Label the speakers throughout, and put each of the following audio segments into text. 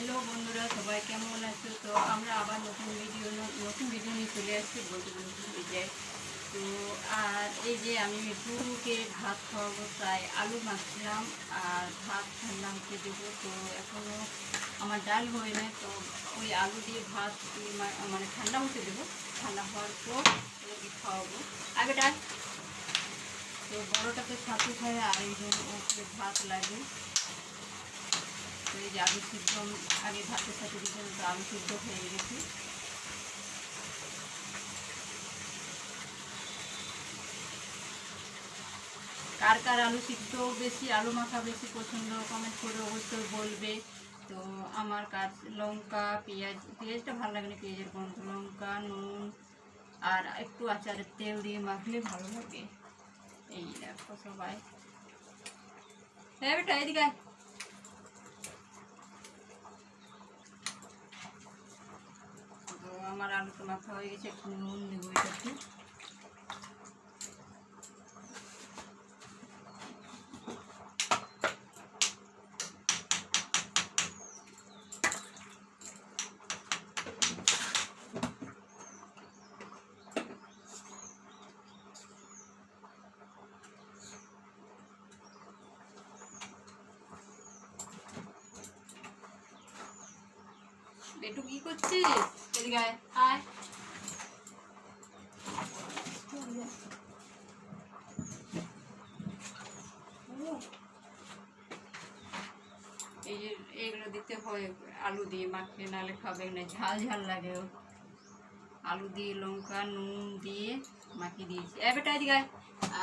Speaker 1: Hello বন্ধুরা, সবাই কেমন আছো? তো আমরা আবার নতুন ভিডিও নতুন ভিডিও নিয়ে চলে আসছি, বলতে ভুলে যাই তো আর এই যে আমি মিঠুকে ভাত খাওয়াবো, তাই আলু মাখলাম আর ভাত ঠান্ডা হতে দেবো। তো এখনও আমার ডাল হয়ে নাই, তো ওই আলু দিয়ে ভাত মানে ঠান্ডা হতে দেবো। ঠান্ডা হওয়ার পর ওদেরকে খাওয়াবো। আগে ডাল। তো বড়োটা তো ছাতু খায় আর এই জন্য ওকে ভাত লাগে। তো এই যে আলু সিদ্ধ, আগে ভাতের সাথে দিয়েছিলাম, তো আলু সিদ্ধ হয়ে গেছে কার কার আলু সিদ্ধ বেশি, আলু মাখা বেশি পছন্দ কমেন্ট করে অবশ্যই বলবে। তো আমার কাজ লঙ্কা, পেঁয়াজ, পেঁয়াজটা ভালো লাগে না, পেঁয়াজের গন্ধ। লঙ্কা, নুন, আর একটু আচারের তেল দিয়ে মাখলে ভালো লাগে। এই দেখো সবাই। হ্যাঁ বেটা, এদিকে আয়। তো আমার আলুটা মাখা হয়ে গেছে একটু নুন দেবো এটাতে। বেটু কি করছিস? এদিকে আয় এই যে দিতে হয়, আলু দিয়ে মাখিয়ে নাহলে খাবে না, ঝাল ঝাল লাগে। আলু দিয়ে লঙ্কা, নুন দিয়ে মাখিয়ে দিয়েছি। এ বেটা এদিকে।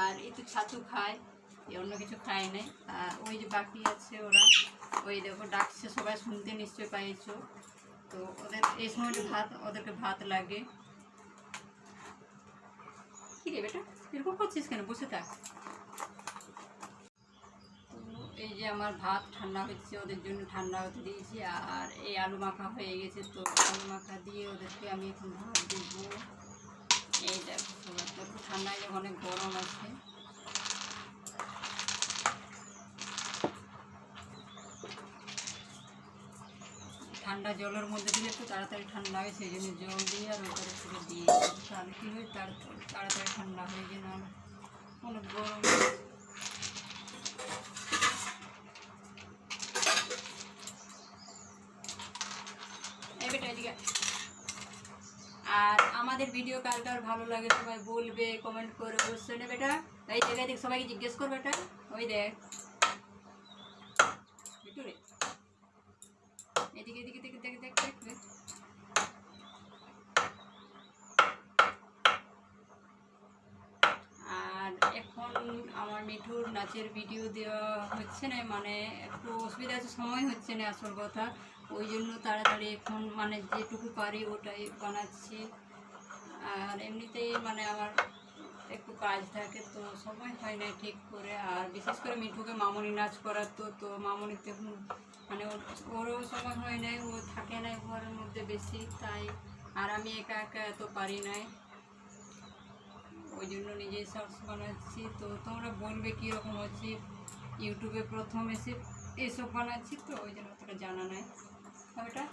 Speaker 1: আর একটু ছাতু খায় অন্য কিছু খায় নাই। ওই যে বাকি আছে ওরা, ওই দেখো ডাকছে, সবাই শুনতে নিশ্চয় পাইছো। তো ওদের এই সময় ভাত, ওদেরকে ভাত লাগে। কি রে বেটা? এরকম করছিস কেন? বসে থাক। এই যে আমার ভাত ঠান্ডা হচ্ছে, ওদের জন্য ঠান্ডা হতে দিয়েছি, আর এই আলু মাখা হয়ে গেছে, তো আলু মাখা দিয়ে ওদেরকে আমি এখন ভাত দেবো। এই দেখো সবাই তো একটু ঠান্ডা হয়ে অনেক গরম আছে। ঠান্ডা জলের মধ্যে দিলে একটু তাড়াতাড়ি ঠান্ডা হয়, সেই জন্য জল দিয়ে আর ওপরে পুরো দিয়ে তাহলে কী হয় তাড়াতাড়ি ঠান্ডা হয়ে যায়, না অনেক গরম। আর আমাদের ভিডিও কার ভালো লাগে, সবাই বলবে কমেন্ট করে অবশ্যই না বেটা? এই জায়গায় দেখ, সবাইকে জিজ্ঞেস করবে বেটা? ওই দেখ। এদিকে এদিকে দেখ দেখ দেখ দেখ দেখ। আর এখন আমার মিঠুর নাচের ভিডিও দেওয়া হচ্ছে না মানে একটু অসুবিধা আছে, সময় হচ্ছে না আসল কথা ওই জন্য তাড়াতাড়ি এখন মানে যেটুকু পারি ওটাই বানাচ্ছি আর এমনিতেই মানে আমার একটু কাজ থাকে তো সময় হয় না ঠিক করে। আর বিশেষ করে মিঠুকে মামনি নাচ করাতো, তো মামনিতে মানে ওর, ওরও সময় হয় নাই, ও থাকে না ঘরের মধ্যে বেশি, তাই আর আমি একা একা এত পারি নাই। ওই জন্য নিজেই শর্টস বানাচ্ছি। তো তোমরা বলবে কীরকম হচ্ছে ইউটিউবে প্রথম এসে, এসব বানাচ্ছি তো ওই জন্য তোরা জানা নাই। ওটা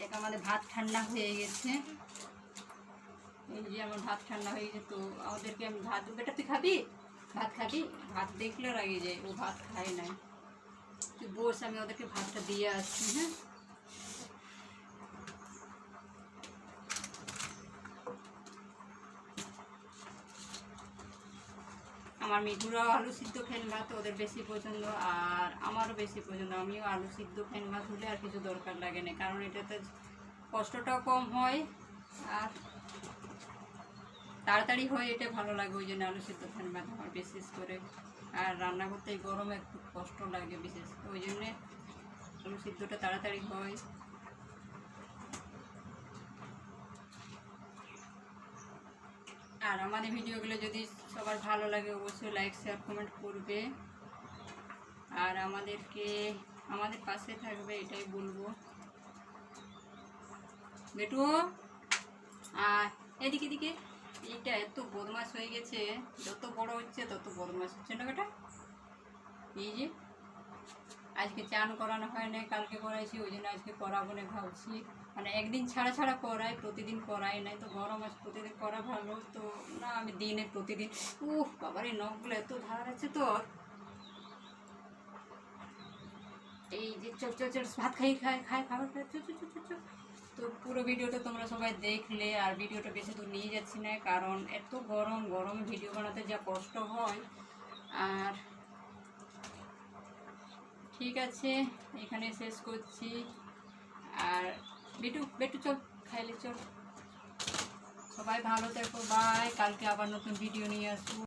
Speaker 1: দেখ আমাদের ভাত ঠান্ডা হয়ে গেছে। এই যে আমার ভাত ঠান্ডা হয়ে গেছে, তো আমাদেরকে আমি ভাত, বেটা তুই খাবি? ভাত খাবি? ভাত দেখলে রাগে যায়, ও ভাত খায় নাই তুই বস, আমি ওদেরকে ভাতটা দিয়ে আসছি হ্যাঁ? আমার মিঠুরাও আলু সিদ্ধ ফ্যান ভাত ওদের বেশি পছন্দ, আর আমারও বেশি পছন্দ। আমিও আলু সিদ্ধ ফ্যান ভাত হলে আর কিছু দরকার লাগে না, কারণ এটাতে কষ্টটাও কম হয় আর তাড়াতাড়ি হয়, এটা ভালো লাগে, ওই জন্য আলু সিদ্ধ ফ্যান ভাত বিশেষ করে। আর রান্না করতে গরমে একটু কষ্ট লাগে বিশেষ ওই জন্যে আলু সিদ্ধটা তাড়াতাড়ি হয়। আর আমাদের ভিডিওগুলো যদি সবার ভালো লাগে, অবশ্যই লাইক শেয়ার কমেন্ট করবে। আর আমাদেরকে, আমাদের পাশে থাকবে, এটাই বলব। বেটু আর এদিকে এদিকে। এইটা এত বদমাস হয়ে গেছে। যত বড় হচ্ছে তত বদমাস হচ্ছে না বেটা? এই যে আজকে চান করানো হয় না কালকে করাইছি ওই জন্য আজকে করাবো না ভাবছি। মানে একদিন ছাড়া ছাড়া করাই প্রতিদিন করাই নাই তো গরম আছে প্রতিদিন করা ভালো তো না আমি দিনে প্রতিদিন উফ বাবারে নখগুলো এত ধার আছে তো এই যে চল চল ভাত খাই খাই খাই খাবার খাই চল চল চল, চল। তো পুরো ভিডিওটা তোমরা সবাই দেখলে আর ভিডিওটা বেশি দূর নিয়ে যাচ্ছি না, কারণ এত গরম, গরমে ভিডিও বানাতে যা কষ্ট হয়। আর ঠিক আছে, এখানে শেষ করছি। আর বেটু বেটু চল, খাইলে চল। সবাই ভালো থেকো বাই কালকে আবার নতুন ভিডিও নিয়ে আসব।